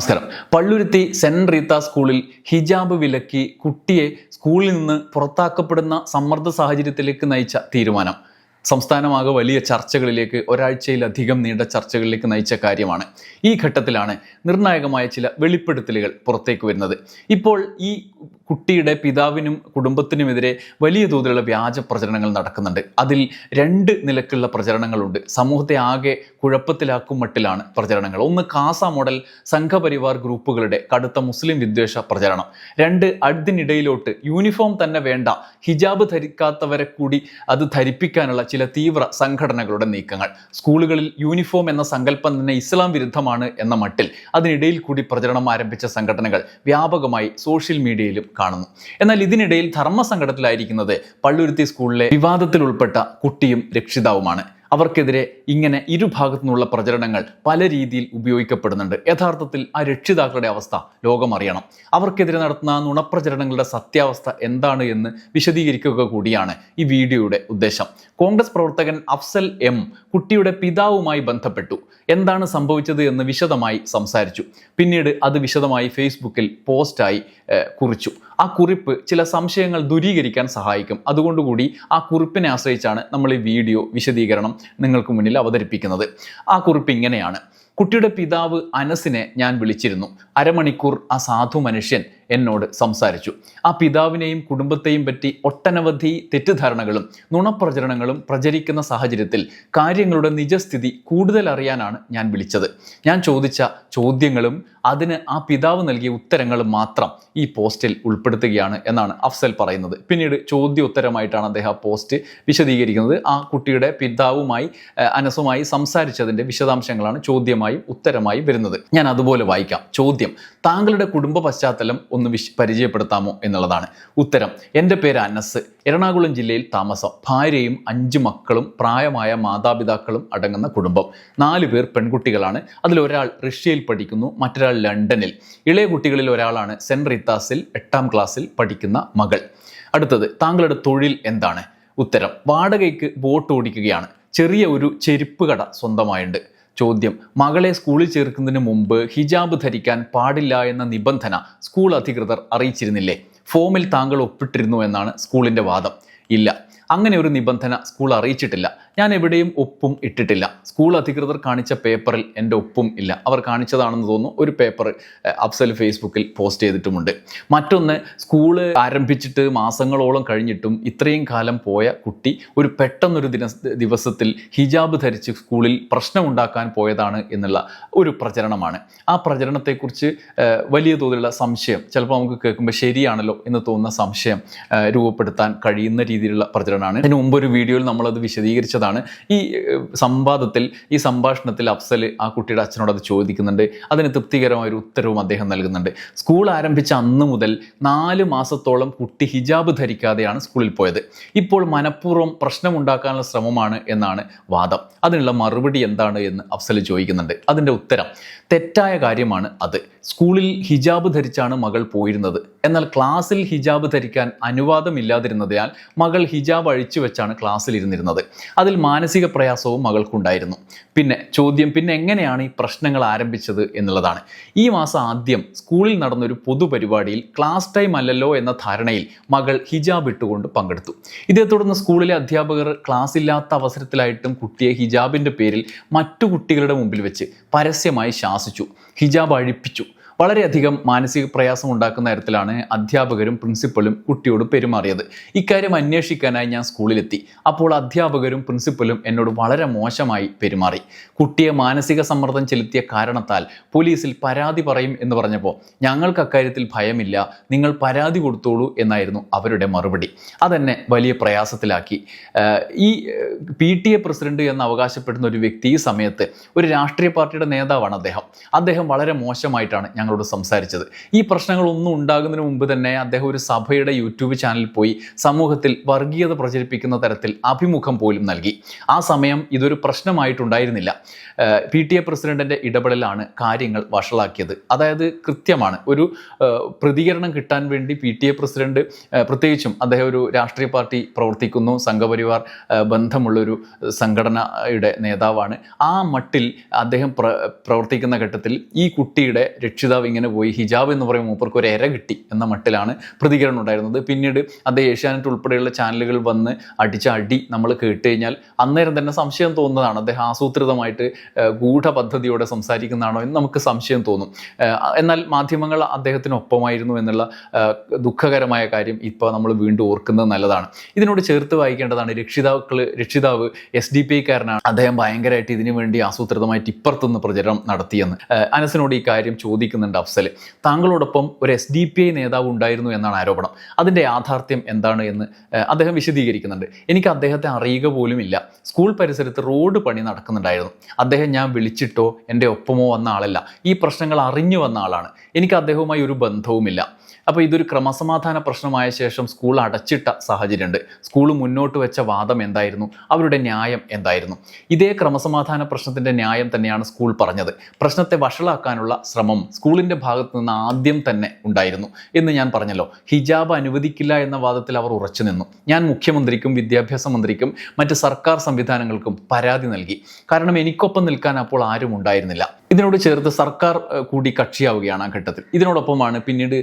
നമസ്കാരം. പള്ളുരുത്തി സെന്റ് റീത്ത സ്കൂളിൽ ഹിജാബ് വിലക്കി കുട്ടിയെ സ്കൂളിൽ നിന്ന് പുറത്താക്കപ്പെടുന്ന സമ്മർദ്ദ സാഹചര്യത്തിലേക്ക് നയിച്ച തീരുമാനം. സംസ്ഥാനമാകെ വലിയ ചർച്ചകളിലേക്ക് ഒരാഴ്ചയിലധികം നീണ്ട ചർച്ചകളിലേക്ക് നയിച്ച കാര്യമാണ് ഈ ഘട്ടത്തിലാണ് നിർണായകമായ ചില വെളിപ്പെടുത്തലുകൾ പുറത്തേക്ക് വരുന്നത്. ഇപ്പോൾ ഈ കുട്ടിയുടെ പിതാവിനും കുടുംബത്തിനുമെതിരെ വലിയ തോതിലുള്ള വ്യാജ പ്രചരണങ്ങൾ നടക്കുന്നുണ്ട്. അതിൽ രണ്ട് നിലക്കുള്ള പ്രചരണങ്ങളുണ്ട്. സമൂഹത്തെ ആകെ കുഴപ്പത്തിലാക്കും മട്ടിലാണ് പ്രചരണങ്ങൾ. ഒന്ന് കാസ മോഡൽ സംഘപരിവാർ ഗ്രൂപ്പുകളുടെ കടുത്ത മുസ്ലിം വിദ്വേഷ പ്രചരണം. രണ്ട് അതിനിടയിലോട്ട് യൂണിഫോം തന്നെ വേണ്ട ഹിജാബ് ധരിക്കാത്തവരെ കൂടി അത് ധരിപ്പിക്കാനുള്ള ചില തീവ്ര സംഘടനകളുടെ നീക്കങ്ങൾ. സ്കൂളുകളിൽ യൂണിഫോം എന്ന സങ്കല്പം തന്നെ ഇസ്ലാം വിരുദ്ധമാണ് എന്ന മട്ടിൽ അതിനിടയിൽ കൂടി പ്രചരണം ആരംഭിച്ച സംഘടനകൾ വ്യാപകമായി സോഷ്യൽ മീഡിയയിലും കാണുന്നു. എന്നാൽ ഇതിനിടയിൽ ധർമ്മസങ്കടത്തിലായിരിക്കുന്നത് പള്ളുരുത്തി സ്കൂളിലെ വിവാദത്തിൽ ഉൾപ്പെട്ട കുട്ടിയും രക്ഷിതാവുമാണ്. അവർക്കെതിരെ ഇങ്ങനെ ഇരുഭാഗത്തു നിന്നുള്ള പ്രചരണങ്ങൾ പല രീതിയിൽ ഉപയോഗിക്കപ്പെടുന്നുണ്ട്. യഥാർത്ഥത്തിൽ ആ രക്ഷിതാക്കളുടെ അവസ്ഥ ലോകം അറിയണം. അവർക്കെതിരെ നടത്തുന്ന നുണപ്രചരണങ്ങളുടെ സത്യാവസ്ഥ എന്താണ് എന്ന് വിശദീകരിക്കുക കൂടിയാണ് ഈ വീഡിയോയുടെ ഉദ്ദേശം. കോൺഗ്രസ് പ്രവർത്തകൻ അഫ്സൽ എം കുട്ടിയുടെ പിതാവുമായി ബന്ധപ്പെട്ടു. എന്താണ് സംഭവിച്ചത് എന്ന് വിശദമായി സംസാരിച്ചു. പിന്നീട് അത് വിശദമായി ഫേസ്ബുക്കിൽ പോസ്റ്റായി കുറിച്ചു. ആ കുറിപ്പ് ചില സംശയങ്ങൾ ദൂരീകരിക്കാൻ സഹായിക്കും. അതുകൊണ്ടുകൂടി ആ കുറിപ്പിനെ ആശ്രയിച്ചാണ് നമ്മൾ ഈ വീഡിയോ വിശദീകരണം നിങ്ങൾക്ക് മുന്നിൽ അവതരിപ്പിക്കുന്നത്. ആ കുറിപ്പ് ഇങ്ങനെയാണ്. കുട്ടിയുടെ പിതാവ് അനസിനെ ഞാൻ വിളിച്ചിരുന്നു. അരമണിക്കൂർ ആ സാധു മനുഷ്യൻ എന്നോട് സംസാരിച്ചു. ആ പിതാവിനെയും കുടുംബത്തെയും പറ്റി ഒട്ടനവധി തെറ്റിദ്ധാരണകളും നുണപ്രചരണങ്ങളും പ്രചരിക്കുന്ന സാഹചര്യത്തിൽ കാര്യങ്ങളുടെ നിജസ്ഥിതി കൂടുതൽ അറിയാനാണ് ഞാൻ വിളിച്ചത്. ഞാൻ ചോദിച്ച ചോദ്യങ്ങളും അതിന് ആ പിതാവ് നൽകിയ ഉത്തരങ്ങൾ മാത്രം ഈ പോസ്റ്റിൽ ഉൾപ്പെടുത്തുകയാണ് എന്നാണ് അഫ്സൽ പറയുന്നത്. പിന്നീട് ചോദ്യോത്തരമായിട്ടാണ് അദ്ദേഹം പോസ്റ്റ് വിശദീകരിക്കുന്നത്. ആ കുട്ടിയുടെ പിതാവുമായി അനസുമായി സംസാരിച്ചതിന്റെ വിശദാംശങ്ങളാണ് ചോദ്യമായും ഉത്തരമായും വരുന്നത്. ഞാൻ അതുപോലെ വായിക്കാം. ചോദ്യം താങ്കളുടെ കുടുംബ പശ്ചാത്തലം ഒന്ന് വിശ് പരിചയപ്പെടുത്താമോ എന്നുള്ളതാണ്. ഉത്തരം എന്റെ പേര് അനസ്. എറണാകുളം ജില്ലയിൽ താമസം. ഭാര്യയും അഞ്ച് മക്കളും പ്രായമായ മാതാപിതാക്കളും അടങ്ങുന്ന കുടുംബം. നാല് പേർ പെൺകുട്ടികളാണ്. അതിലൊരാൾ റഷ്യയിൽ പഠിക്കുന്നു മറ്റൊരാൾ ലണ്ടനിൽ ഇളയ കുട്ടികളിൽ ഒരാളാണ് സെന്റ് റീത്താസിൽ എട്ടാം ക്ലാസ്സിൽ പഠിക്കുന്ന മകൾ. അടുത്തത് താങ്കളുടെ തൊഴിൽ എന്താണ്? ഉത്തരം വാടകയ്ക്ക് ബോട്ട് ഓടിക്കുകയാണ്. ചെറിയ ഒരു ചെരുപ്പ് കട സ്വന്തമായുണ്ട്. ചോദ്യം മകളെ സ്കൂളിൽ ചേർക്കുന്നതിന് മുമ്പ് ഹിജാബ് ധരിക്കാൻ പാടില്ല എന്ന നിബന്ധന സ്കൂൾ അധികൃതർ അറിയിച്ചിരുന്നില്ലേ? ഫോമിൽ താങ്കൾ ഒപ്പിട്ടിരുന്നു എന്നാണ് സ്കൂളിന്റെ വാദം. ഇല്ല അങ്ങനെ ഒരു നിബന്ധന സ്കൂൾ അറിയിച്ചിട്ടില്ല. ഞാൻ എവിടെയും ഒപ്പും ഇട്ടിട്ടില്ല. സ്കൂൾ അധികൃതർ കാണിച്ച പേപ്പറിൽ എന്റെ ഒപ്പും ഇല്ല. അവർ കാണിച്ചതാണെന്ന് തോന്നുന്നു. ഒരു പേപ്പർ അഫ്സൽ ഫേസ്ബുക്കിൽ പോസ്റ്റ് ചെയ്തിട്ടുമുണ്ട്. മറ്റൊന്ന് സ്കൂൾ ആരംഭിച്ചിട്ട് മാസങ്ങളോളം കഴിഞ്ഞിട്ടും ഇത്രയും കാലം പോയ കുട്ടി ഒരു പെട്ടെന്നൊരു ദിന ദിവസത്തിൽ ഹിജാബ് ധരിച്ച് സ്കൂളിൽ പ്രശ്നമുണ്ടാക്കാൻ പോയതാണ് എന്നുള്ള ഒരു പ്രചരണമാണ്. ആ പ്രചരണത്തെക്കുറിച്ച് വലിയ തോതിലുള്ള സംശയം ചിലപ്പോൾ നമുക്ക് കേൾക്കുമ്പോൾ ശരിയാണല്ലോ എന്ന് തോന്നുന്ന സംശയം രൂപപ്പെടുത്താൻ കഴിയുന്ന രീതിയിലുള്ള പ്രചരണമാണ് ഇതിനു മുമ്പ് ഒരു വീഡിയോയിൽ നമ്മളത് വിശദീകരിച്ചതാണ്. ഈ സംവാദത്തിൽ ഈ സംഭാഷണത്തിൽ അഫ്സൽ ആ കുട്ടിയുടെ അച്ഛനോട് അത് ചോദിക്കുന്നുണ്ട്. അതിന് തൃപ്തികരമായ ഒരു ഉത്തരവും അദ്ദേഹം നൽകുന്നുണ്ട്. സ്കൂൾ ആരംഭിച്ച അന്ന് മുതൽ നാല് മാസത്തോളം കുട്ടി ഹിജാബ് ധരിക്കാതെയാണ് സ്കൂളിൽ പോയത്. ഇപ്പോൾ മനഃപൂർവം പ്രശ്നമുണ്ടാക്കാനുള്ള ശ്രമമാണ് എന്നാണ് വാദം. അതിനുള്ള മറുപടി എന്താണ് എന്ന് അഫ്സൽ ചോദിക്കുന്നുണ്ട്. അതിന്റെ ഉത്തരം തെറ്റായ കാര്യമാണ് അത്. സ്കൂളിൽ ഹിജാബ് ധരിച്ചാണ് മകൾ പോയിരുന്നത്. എന്നാൽ ക്ലാസ്സിൽ ഹിജാബ് ധരിക്കാൻ അനുവാദമില്ലാതിരുന്നതിനാൽ മകൾ ഹിജാബ് അഴിച്ചു വെച്ചാണ് ക്ലാസ്സിൽ ഇരുന്നിരുന്നത് അതിൽ മാനസിക പ്രയാസവും മകൾക്കുണ്ടായിരുന്നു. പിന്നെ ചോദ്യം പിന്നെ എങ്ങനെയാണ് ഈ പ്രശ്നങ്ങൾ ആരംഭിച്ചത് എന്നുള്ളതാണ്. ഈ മാസം ആദ്യം സ്കൂളിൽ നടന്നൊരു പൊതുപരിപാടിയിൽ ക്ലാസ് ടൈം അല്ലല്ലോ എന്ന ധാരണയിൽ മകൾ ഹിജാബ് ഇട്ടുകൊണ്ട് പങ്കെടുത്തു. ഇതേ തുടർന്ന് സ്കൂളിലെ അധ്യാപകർ ക്ലാസ് ഇല്ലാത്ത അവസരത്തിലായിട്ടും കുട്ടിയെ ഹിജാബിന്റെ പേരിൽ മറ്റു കുട്ടികളുടെ മുമ്പിൽ വെച്ച് പരസ്യമായി ശാസിച്ചു. ഹിജാബ് അഴിപ്പിച്ചു. വളരെയധികം മാനസിക പ്രയാസം ഉണ്ടാക്കുന്ന തരത്തിലാണ് അധ്യാപകരും പ്രിൻസിപ്പലും കുട്ടിയോട് പെരുമാറിയത്. ഇക്കാര്യം അന്വേഷിക്കാനായി ഞാൻ സ്കൂളിലെത്തി. അപ്പോൾ അധ്യാപകരും പ്രിൻസിപ്പലും എന്നോട് വളരെ മോശമായി പെരുമാറി. കുട്ടിയെ മാനസിക സമ്മർദ്ദം ചെലുത്തിയ കാരണത്താൽ പോലീസിൽ പരാതി പറയും എന്ന് പറഞ്ഞപ്പോൾ ഞങ്ങൾക്ക് അക്കാര്യത്തിൽ ഭയമില്ല. നിങ്ങൾ പരാതി കൊടുത്തോളൂ എന്നായിരുന്നു അവരുടെ മറുപടി. അതെന്നെ വലിയ പ്രയാസത്തിലാക്കി. ഈ പി ടി എ പ്രസിഡന്റ് എന്ന് അവകാശപ്പെടുന്ന ഒരു വ്യക്തി ഈ സമയത്ത് ഒരു രാഷ്ട്രീയ പാർട്ടിയുടെ നേതാവാണ് അദ്ദേഹം. അദ്ദേഹം വളരെ മോശമായിട്ടാണ് ഞങ്ങൾ ഞങ്ങളോട് സംസാരിച്ചത്. ഈ പ്രശ്നങ്ങളൊന്നും ഉണ്ടാകുന്നതിന് മുമ്പ് തന്നെ അദ്ദേഹം ഒരു സഭയുടെ യൂട്യൂബ് ചാനലിൽ പോയി സമൂഹത്തിൽ വർഗീയത പ്രചരിപ്പിക്കുന്ന തരത്തിൽ അഭിമുഖം പോലും നൽകി. ആ സമയം ഇതൊരു പ്രശ്നമായിട്ടുണ്ടായിരുന്നില്ല. പി ടി എ പ്രസിഡന്റിന്റെ ഇടപെടലാണ് കാര്യങ്ങൾ വഷളാക്കിയത്. അതായത് കൃത്യമാണ്. ഒരു പ്രതികരണം കിട്ടാൻ വേണ്ടി പി ടി എ പ്രസിഡന്റ് പ്രത്യേകിച്ചും അദ്ദേഹം ഒരു രാഷ്ട്രീയ പാർട്ടി പ്രവർത്തിക്കുന്നു സംഘപരിവാർ ബന്ധമുള്ളൊരു സംഘടനയുടെ നേതാവാണ്. ആ മട്ടിൽ അദ്ദേഹം പ്ര പ്രവർത്തിക്കുന്ന ഘട്ടത്തിൽ ഈ കുട്ടിയുടെ രക്ഷിതാവ് ഇങ്ങനെ പോയി. ഹിജാബ് എന്ന് പറയും മൂപ്പർക്ക് ഒരു എര കിട്ടി എന്ന മട്ടിലാണ് പ്രതികരണം ഉണ്ടായിരുന്നത്. പിന്നീട് അത് ഏഷ്യാനെറ്റ് ഉൾപ്പെടെയുള്ള ചാനലുകൾ വന്ന് അടിച്ച അടി നമ്മൾ കേട്ട് കഴിഞ്ഞാൽ അന്നേരം തന്നെ സംശയം തോന്നുന്നതാണ്. അദ്ദേഹം ആസൂത്രിതമായിട്ട് ഗൂഢപദ്ധതിയോടെ സംസാരിക്കുന്നതാണോ എന്ന് നമുക്ക് സംശയം തോന്നും. എന്നാൽ മാധ്യമങ്ങൾ അദ്ദേഹത്തിനൊപ്പമായിരുന്നു എന്നുള്ള ദുഃഖകരമായ കാര്യം ഇപ്പോൾ നമ്മൾ വീണ്ടും ഓർക്കുന്നത് നല്ലതാണ്. ഇതിനോട് ചേർത്ത് വായിക്കേണ്ടതാണ് രക്ഷിതാക്കൾ രക്ഷിതാവ് എസ് ഡി പി ഐക്കാരനാണ് അദ്ദേഹം ഭയങ്കരമായിട്ട് ഇതിനു വേണ്ടി ആസൂത്രിതമായിട്ട് ഇപ്പുറത്തുനിന്ന് പ്രചരണം നടത്തിയെന്ന്. അനസിനോട് ഈ കാര്യം ചോദിക്കുന്നുണ്ട്. അഫ്സൽ താങ്കളോടൊപ്പം ഒരു എസ് ഡി പി ഐ നേതാവ് ഉണ്ടായിരുന്നു എന്നാണ് ആരോപണം. അതിന്റെ യാഥാർത്ഥ്യം എന്താണ് എന്ന് അദ്ദേഹം വിശദീകരിക്കുന്നുണ്ട്. എനിക്ക് അദ്ദേഹത്തെ അറിയുക പോലുമില്ല സ്കൂൾ പരിസരത്ത് റോഡ് പണി നടക്കുന്നുണ്ടായിരുന്നു. അദ്ദേഹം ഞാൻ വിളിച്ചിട്ടോ എന്റെ ഒപ്പമോ വന്ന ആളല്ല. ഈ പ്രശ്നങ്ങൾ അറിഞ്ഞു വന്ന ആളാണ്. എനിക്ക് അദ്ദേഹവുമായി ഒരു ബന്ധവുമില്ല. അപ്പോൾ ഇതൊരു ക്രമസമാധാന പ്രശ്നമായ ശേഷം സ്കൂൾ അടച്ചിട്ട സാഹചര്യമുണ്ട്. സ്കൂൾ മുന്നോട്ട് വെച്ച വാദം എന്തായിരുന്നു? അവരുടെ ന്യായം എന്തായിരുന്നു? ഇതേ ക്രമസമാധാന പ്രശ്നത്തിന്റെ ന്യായം തന്നെയാണ് സ്കൂൾ പറഞ്ഞത്. പ്രശ്നത്തെ വഷളാക്കാനുള്ള ശ്രമം സ്കൂളിന്റെ ഭാഗത്ത് നിന്ന് ആദ്യം തന്നെ ഉണ്ടായിരുന്നു. എന്ന് ഞാൻ പറഞ്ഞല്ലോ. ഹിജാബ് അനുവദിക്കില്ല എന്ന വാദത്തിൽ അവർ ഉറച്ചു നിന്നു. ഞാൻ മുഖ്യമന്ത്രിക്കും വിദ്യാഭ്യാസ മന്ത്രിക്കും മറ്റ് സർക്കാർ സംവിധാനങ്ങൾക്കും പരാതി നൽകി. കാരണം എനിക്കൊപ്പം നിൽക്കാൻ അപ്പോൾ ആരും ഉണ്ടായിരുന്നില്ല. ഇതിനോട് ചേർത്ത് സർക്കാർ കൂടി കക്ഷിയാവുകയാണ് ആ ഘട്ടത്തിൽ. ഇതിനോടൊപ്പമാണ് പിന്നീട്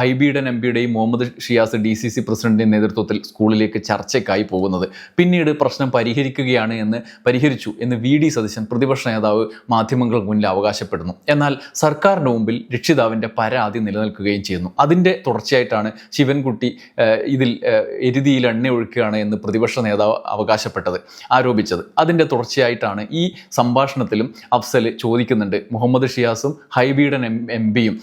ഹൈബിയുടെ എം പിയുടെയും Muhammad Shiyas D C C പ്രസിഡന്റിന്റെ നേതൃത്വത്തിൽ സ്കൂളിലേക്ക് ചർച്ചയ്ക്കായി പോകുന്നത്. പിന്നീട് പ്രശ്നം പരിഹരിക്കുകയാണ് എന്ന് പരിഹരിച്ചു എന്ന് വി ഡി സതീശൻ പ്രതിപക്ഷ നേതാവ് മാധ്യമങ്ങൾക്ക് മുന്നിൽ അവകാശപ്പെടുന്നു. എന്നാൽ സർക്കാരിന്റെ മുമ്പിൽ രക്ഷിതാവിന്റെ പരാതി നിലനിൽക്കുകയും ചെയ്യുന്നു. അതിന്റെ തുടർച്ചയായിട്ടാണ് ശിവൻകുട്ടി ഇതിൽ എരുതിയിൽ എണ്ണ ഒഴുക്കുകയാണ് എന്ന് പ്രതിപക്ഷ നേതാവ് അവകാശപ്പെട്ടത് ആരോപിച്ചത്. അതിന്റെ തുടർച്ചയായിട്ടാണ് ഈ സംഭാഷണത്തിലും അഫ്സൽ ചോദിക്കുന്നുണ്ട് മുഹമ്മദ് ഷിയാസും ഹൈബിയുടെ എം പിയും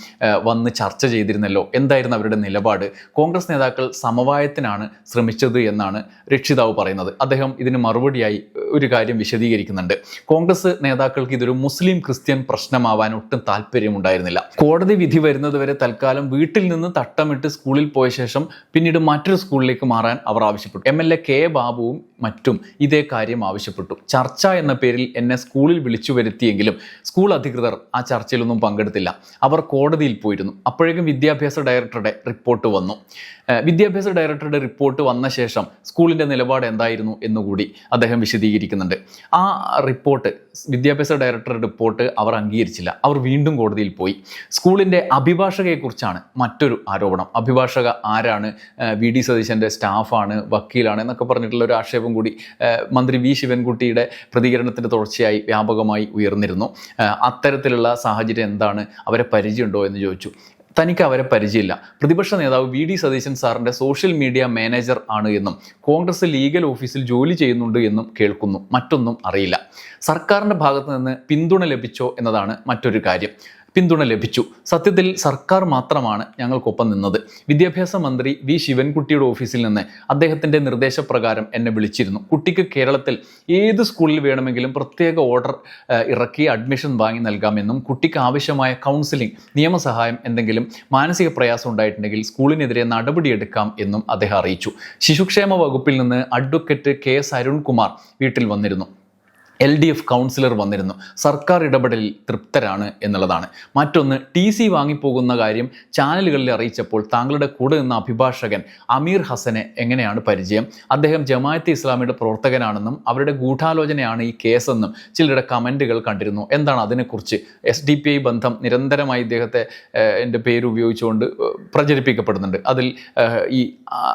വന്ന് ചർച്ച ചെയ്തിരുന്നല്ലോ. എന്തായിരുന്നു അവരുടെ നിലപാട്? കോൺഗ്രസ് നേതാക്കൾ സമവായത്തിനാണ് ശ്രമിച്ചത് എന്നാണ് രക്ഷിതാവ് പറയുന്നത്. അദ്ദേഹം ഇതിന് മറുപടിയായി ഒരു കാര്യം വിശദീകരിക്കുന്നുണ്ട്. കോൺഗ്രസ് നേതാക്കൾക്ക് ഇതൊരു മുസ്ലിം ക്രിസ്ത്യൻ പ്രശ്നമാവാൻ ഒട്ടും താല്പര്യമുണ്ടായിരുന്നില്ല. കോടതി വിധി വരുന്നതുവരെ തൽക്കാലം വീട്ടിൽ നിന്ന് തട്ടമിട്ട് സ്കൂളിൽ പോയ ശേഷം പിന്നീട് മറ്റൊരു സ്കൂളിലേക്ക് മാറാൻ അവർ ആവശ്യപ്പെട്ടു. എം എൽ എ കെ ബാബുവും മറ്റും ഇതേ കാര്യം ആവശ്യപ്പെട്ടു. ചർച്ച എന്ന പേരിൽ എന്നെ സ്കൂളിൽ വിളിച്ചു വരുത്തിയെങ്കിലും സ്കൂൾ അധികൃതർ ആ ചർച്ചയിലൊന്നും പങ്കെടുത്തില്ല. അവർ കോടതിയിൽ പോയിരുന്നു. അപ്പോഴേക്കും വിദ്യാഭ്യാസ ഡയറക്ടറുടെ റിപ്പോർട്ട് വന്നു. വിദ്യാഭ്യാസ ഡയറക്ടറുടെ റിപ്പോർട്ട് വന്ന ശേഷം സ്കൂളിന്റെ നിലപാട് എന്തായിരുന്നു എന്നുകൂടി അദ്ദേഹം വിശദീകരിക്കുന്നുണ്ട്. ആ റിപ്പോർട്ട് വിദ്യാഭ്യാസ ഡയറക്ടറുടെ റിപ്പോർട്ട് അവർ അംഗീകരിച്ചില്ല. അവർ വീണ്ടും കോടതിയിൽ പോയി. സ്കൂളിന്റെ അഭിഭാഷകയെക്കുറിച്ചാണ് മറ്റൊരു ആരോപണം. അഭിഭാഷക ആരാണ്? വി. ഡി. സതീശന്റെ സ്റ്റാഫാണ് വക്കീലാണ് എന്നൊക്കെ പറഞ്ഞിട്ടുള്ള ഒരു ആക്ഷേപം കൂടി മന്ത്രി വി. ശിവൻകുട്ടിയുടെ പ്രതികരണത്തിന്റെ തുടർച്ചയായി വ്യാപകമായി ഉയർന്നിരുന്നു. അത്തരത്തിലുള്ള സാഹചര്യം എന്താണ്? അവരെ പരിചയമുണ്ടോ എന്ന് ചോദിച്ചു. തനിക്ക് അവരെ പരിചയമില്ല. പ്രതിപക്ഷ നേതാവ് വി ഡി സതീശൻ സാറിന്റെ സോഷ്യൽ മീഡിയ മാനേജർ ആണ് എന്നും കോൺഗ്രസ് ലീഗൽ ഓഫീസിൽ ജോലി ചെയ്യുന്നുണ്ട് എന്നും കേൾക്കുന്നു. മറ്റൊന്നും അറിയില്ല. സർക്കാരിന്റെ ഭാഗത്ത് നിന്ന് പിന്തുണ ലഭിച്ചോ എന്നതാണ് മറ്റൊരു കാര്യം. പിന്തുണ ലഭിച്ചു. സത്യത്തിൽ സർക്കാർ മാത്രമാണ് ഞങ്ങൾക്കൊപ്പം നിന്നത്. വിദ്യാഭ്യാസ മന്ത്രി വി ശിവൻകുട്ടിയുടെ ഓഫീസിൽ നിന്ന് അദ്ദേഹത്തിന്റെ നിർദ്ദേശപ്രകാരം എന്നെ വിളിച്ചിരുന്നു. കുട്ടിക്ക് കേരളത്തിൽ ഏത് സ്കൂളിൽ വേണമെങ്കിലും പ്രത്യേക ഓർഡർ ഇറക്കി അഡ്മിഷൻ വാങ്ങി നൽകാമെന്നും കുട്ടിക്ക് ആവശ്യമായ കൗൺസിലിംഗ് നിയമസഹായം എന്തെങ്കിലും മാനസിക പ്രയാസം ഉണ്ടായിട്ടുണ്ടെങ്കിൽ സ്കൂളിനെതിരെ നടപടിയെടുക്കാം എന്നും അദ്ദേഹം അറിയിച്ചു. ശിശുക്ഷേമ വകുപ്പിൽ നിന്ന് അഡ്വക്കേറ്റ് കെ എസ് അരുൺകുമാർ വീട്ടിൽ വന്നിരുന്നു. എൽ ഡി എഫ് കൗൺസിലർ വന്നിരുന്നു. സർക്കാർ ഇടപെടലിൽ തൃപ്തരാണ് എന്നുള്ളതാണ്. മറ്റൊന്ന് ടി സി വാങ്ങിപ്പോകുന്ന കാര്യം ചാനലുകളിൽ അറിയിച്ചപ്പോൾ താങ്കളുടെ കൂടെ നിന്ന അഭിഭാഷകൻ അമീർ ഹസനെ എങ്ങനെയാണ് പരിചയം? അദ്ദേഹം ജമാഅത്തെ ഇസ്ലാമിയുടെ പ്രവർത്തകനാണെന്നും അവരുടെ ഗൂഢാലോചനയാണ് ഈ കേസെന്നും ചിലരുടെ കമന്റുകൾ കണ്ടിരുന്നു. എന്താണ് അതിനെക്കുറിച്ച്? എസ് ഡി പി ഐ ബന്ധം നിരന്തരമായി ഇദ്ദേഹത്തെ എന്റെ പേര് ഉപയോഗിച്ചുകൊണ്ട് പ്രചരിപ്പിക്കപ്പെടുന്നുണ്ട്. അതിൽ ഈ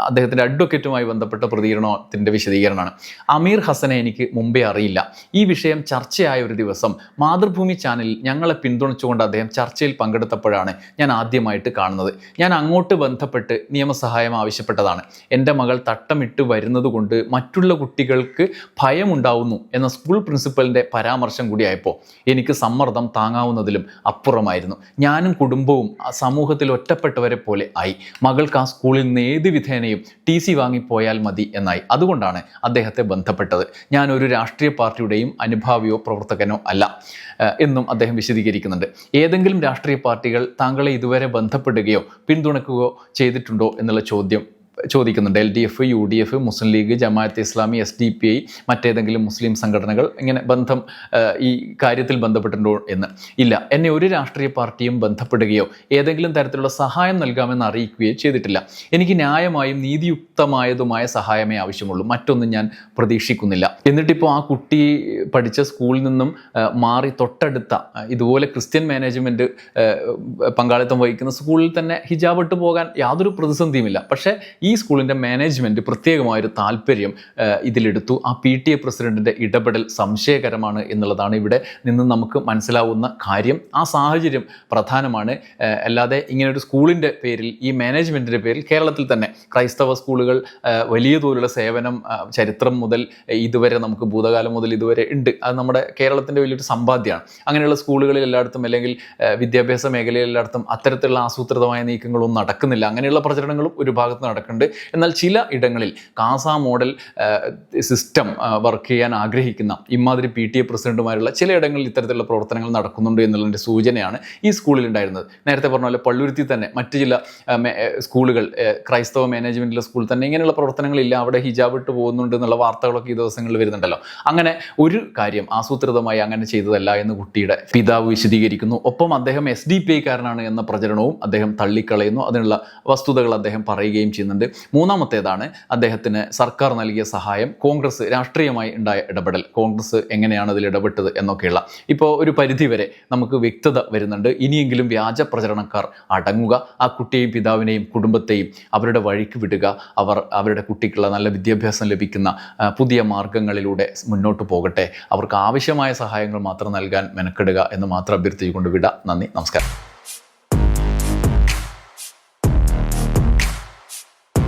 അദ്ദേഹത്തിന്റെ അഡ്വക്കേറ്റുമായി ബന്ധപ്പെട്ട പ്രതികരണത്തിന്റെ വിശദീകരണമാണ്. അമീർ ഹസനെ എനിക്ക് മുമ്പേ അറിയില്ല. ഈ വിഷയം ചർച്ചയായ ഒരു ദിവസം മാതൃഭൂമി ചാനലിൽ ഞങ്ങളെ പിന്തുണച്ചുകൊണ്ട് അദ്ദേഹം ചർച്ചയിൽ പങ്കെടുത്തപ്പോഴാണ് ഞാൻ ആദ്യമായിട്ട് കാണുന്നത്. ഞാൻ അങ്ങോട്ട് ബന്ധപ്പെട്ട് നിയമസഹായം ആവശ്യപ്പെട്ടതാണ്. എന്റെ മകൾ തട്ടമിട്ട് വരുന്നതുകൊണ്ട് മറ്റുള്ള കുട്ടികൾക്ക് ഭയമുണ്ടാവുന്നു എന്ന സ്കൂൾ പ്രിൻസിപ്പലിന്റെ പരാമർശം കൂടിയായപ്പോൾ എനിക്ക് സമ്മർദ്ദം താങ്ങാവുന്നതിലും അപ്പുറമായിരുന്നു. ഞാനും കുടുംബവും സമൂഹത്തിൽ ഒറ്റപ്പെട്ടവരെ പോലെ ആയി. മകൾക്ക് ആ സ്കൂളിൽ നിന്ന് ഏത് വിധേനയും ടി സി വാങ്ങിപ്പോയാൽ മതി എന്നായി. അതുകൊണ്ടാണ് അദ്ദേഹത്തെ ബന്ധപ്പെട്ടത്. ഞാൻ ഒരു രാഷ്ട്രീയ പാർട്ടിയുടെയും അനുഭാവിയോ പ്രവർത്തകനോ അല്ല എന്നും അദ്ദേഹം വിശദീകരിക്കുന്നുണ്ട്. ഏതെങ്കിലും രാഷ്ട്രീയ പാർട്ടികൾ താങ്കളെ ഇതുവരെ ബന്ധപ്പെടുകയോ പിന്തുണക്കുകയോ ചെയ്തിട്ടുണ്ടോ എന്നുള്ള ചോദ്യം ചോദിക്കുന്നുണ്ട്. L D F U D F Muslim League Jamaat Islami S D P I മറ്റേതെങ്കിലും മുസ്ലിം സംഘടനകൾ ഇങ്ങനെ ബന്ധം ഈ കാര്യത്തിൽ ബന്ധപ്പെട്ടിട്ടുണ്ടോ എന്ന്. ഇല്ല. എന്നെ ഒരു രാഷ്ട്രീയ പാർട്ടിയും ബന്ധപ്പെടുകയോ ഏതെങ്കിലും തരത്തിലുള്ള സഹായം നൽകാമെന്ന് അറിയിക്കുകയോ ചെയ്തിട്ടില്ല. എനിക്ക് ന്യായമായും നീതിയുക്തമായതുമായ സഹായമേ ആവശ്യമുള്ളൂ. മറ്റൊന്നും ഞാൻ പ്രതീക്ഷിക്കുന്നില്ല. എന്നിട്ടിപ്പോൾ ആ കുട്ടി പഠിച്ച സ്കൂളിൽ നിന്നും മാറി തൊട്ടടുത്ത ഇതുപോലെ ക്രിസ്ത്യൻ മാനേജ്മെന്റ് പങ്കാളിത്തം വഹിക്കുന്ന സ്കൂളിൽ തന്നെ ഹിജാബ് ഇട്ട് പോകാൻ യാതൊരു പ്രതിസന്ധിയുമില്ല. പക്ഷേ ഈ സ്കൂളിന്റെ മാനേജ്മെന്റ് പ്രത്യേകമായൊരു താല്പര്യം ഇതിലെടുത്തു. ആ പി ടി എ പ്രസിഡന്റിന്റെ ഇടപെടൽ സംശയകരമാണ് എന്നുള്ളതാണ് ഇവിടെ നിന്ന് നമുക്ക് മനസ്സിലാവുന്ന കാര്യം. ആ സാഹചര്യം പ്രധാനമാണ്. അല്ലാതെ ഇങ്ങനൊരു സ്കൂളിന്റെ പേരിൽ ഈ മാനേജ്മെന്റിന്റെ പേരിൽ കേരളത്തിൽ തന്നെ ക്രൈസ്തവ സ്കൂളുകൾ വലിയ തോതിലുള്ള സേവനം ചരിത്രം മുതൽ ഇതുവരെ നമുക്ക് ഭൂതകാലം മുതൽ ഇതുവരെ ഉണ്ട്. അത് നമ്മുടെ കേരളത്തിന്റെ വലിയൊരു സമ്പാദ്യമാണ്. അങ്ങനെയുള്ള സ്കൂളുകളിൽ എല്ലായിടത്തും അല്ലെങ്കിൽ വിദ്യാഭ്യാസ മേഖലയിൽ എല്ലായിടത്തും അത്തരത്തിലുള്ള ആസൂത്രിതമായ നീക്കങ്ങളൊന്നും നടക്കുന്നില്ല. അങ്ങനെയുള്ള പ്രചരണങ്ങളും ഒരു ഭാഗത്ത് നടക്കുന്നുണ്ട്. എന്നാൽ ചില ഇടങ്ങളിൽ കാസ മോഡൽ സിസ്റ്റം വർക്ക് ചെയ്യാൻ ആഗ്രഹിക്കുന്ന ഇമാതിരി പി ടി എ പ്രസിഡന്റുമാരുള്ള ചിലയിടങ്ങളിൽ ഇത്തരത്തിലുള്ള പ്രവർത്തനങ്ങൾ നടക്കുന്നുണ്ട് എന്നുള്ളതിന്റെ സൂചനയാണ് ഈ സ്കൂളിൽ ഉണ്ടായിരുന്നത്. നേരത്തെ പറഞ്ഞ പോലെ പള്ളുരുത്തി തന്നെ മറ്റ് ചില സ്കൂളുകൾ ക്രൈസ്തവ മാനേജ്മെന്റിലെ സ്കൂൾ തന്നെ ഇങ്ങനെയുള്ള പ്രവർത്തനങ്ങളില്ല. അവിടെ ഹിജാബ് ഇട്ട് പോകുന്നുണ്ട് എന്നുള്ള വാർത്തകളൊക്കെ ഈ ദിവസങ്ങളിൽ വരുന്നുണ്ടല്ലോ. അങ്ങനെ ഒരു കാര്യം ആസൂത്രിതമായി അങ്ങനെ ചെയ്തതല്ല എന്ന് കുട്ടിയുടെ പിതാവ് വിശദീകരിക്കുന്നു. ഒപ്പം അദ്ദേഹം എസ് ഡി പി ഐക്കാരനാണ് എന്ന പ്രചരണവും അദ്ദേഹം തള്ളിക്കളയുന്നു. അതിനുള്ള വസ്തുതകൾ അദ്ദേഹം പറയുകയും ചെയ്യുന്നുണ്ട്. മൂന്നാമത്തേതാണ് അദ്ദേഹത്തിന് സർക്കാർ നൽകിയ സഹായം. കോൺഗ്രസ് രാഷ്ട്രീയമായി ഉണ്ടായ ഇടപെടൽ. കോൺഗ്രസ് എങ്ങനെയാണ് അതിൽ ഇടപെട്ടത് എന്നൊക്കെയുള്ള ഇപ്പോൾ ഒരു പരിധിവരെ നമുക്ക് വ്യക്തത വരുന്നുണ്ട്. ഇനിയെങ്കിലും വ്യാജ പ്രചരണക്കാർ അടങ്ങുക ആ കുട്ടിയെയും പിതാവിനെയും കുടുംബത്തെയും അവരുടെ വഴിക്ക് വിടുക അവർ അവരുടെ കുട്ടിക്കുള്ള നല്ല വിദ്യാഭ്യാസം ലഭിക്കുന്ന പുതിയ മാർഗങ്ങളിലൂടെ മുന്നോട്ട് പോകട്ടെ. അവർക്ക് ആവശ്യമായ സഹായങ്ങൾ മാത്രം നൽകാൻ മെനക്കെടുക എന്ന് മാത്രം അഭ്യർത്ഥിച്ചുകൊണ്ട് വിട. നന്ദി. നമസ്കാരം.